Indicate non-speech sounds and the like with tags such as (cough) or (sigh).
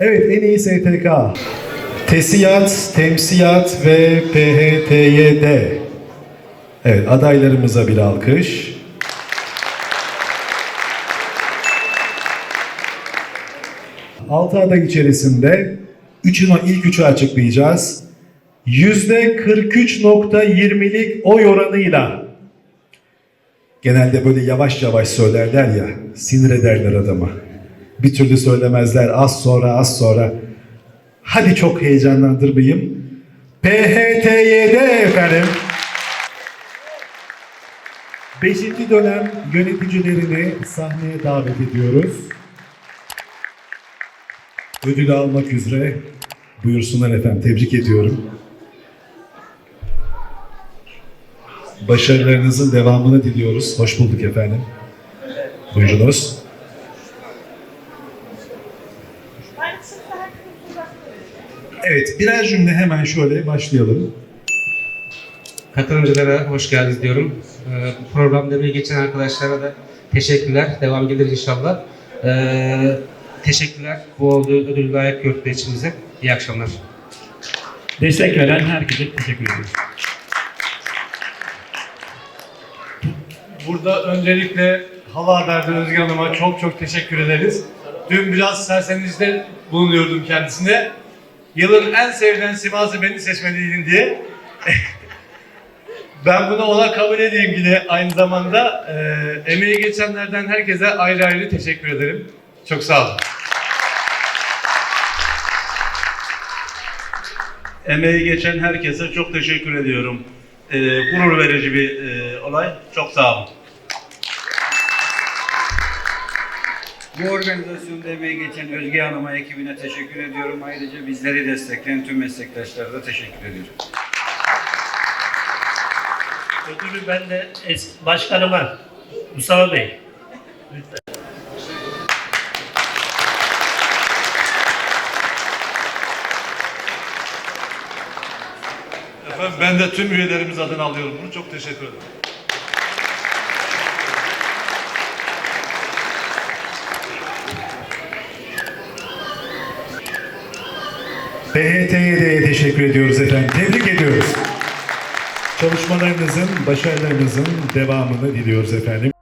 Evet en iyi STK. Tesiyat, Temsiyat ve PHTYD. Evet adaylarımıza bir alkış. Altı aday içerisinde üçün, ilk üçü açıklayacağız. Yüzde 43.20'lik oy oranıyla genelde böyle yavaş yavaş söylerler ya, sinir ederler adamı. Bir türlü söylemezler, az sonra az sonra. Hadi çok heyecanlandırmayayım. PHTYD efendim. Beşinci dönem yöneticilerini sahneye davet ediyoruz. Ödül almak üzere buyursunlar efendim. Tebrik ediyorum. Başarılarınızın devamını diliyoruz. Hoş bulduk efendim. Buyurunuz. Evet, birer cümle hemen şöyle başlayalım. Katılımcılara hoş geldiniz diyorum. Ee, bu programda emeği geçen arkadaşlara da teşekkürler. Devam gelir inşallah. Ee, teşekkürler. Bu olduğu ödül layık gördüğü için bize. İyi akşamlar. Destek veren herkese teşekkür ediyoruz. Burada öncelikle Hava Haber'de Özge Hanım'a çok çok teşekkür ederiz. Dün biraz sersenizde bulunuyordum kendisine. Yılın en sevilen siması beni seçmeliydin diye. (laughs) ben bunu ona kabul edeyim yine aynı zamanda. Ee, emeği geçenlerden herkese ayrı ayrı teşekkür ederim. Çok sağ olun. Emeği geçen herkese çok teşekkür ediyorum. Ee, gurur verici bir e, olay. Çok sağ olun. Bu organizasyonda emeği geçen Özge Hanım'a, ekibine teşekkür ediyorum. Ayrıca bizleri destekleyen tüm meslektaşlara da teşekkür ediyorum. Ödülü ben de eski başkanıma, Mustafa Bey. Lütfen. Efendim ben de tüm üyelerimiz adına alıyorum bunu. Çok teşekkür ederim. PHTYD'ye teşekkür ediyoruz efendim. Tebrik ediyoruz. Çalışmalarınızın, başarılarınızın devamını diliyoruz efendim.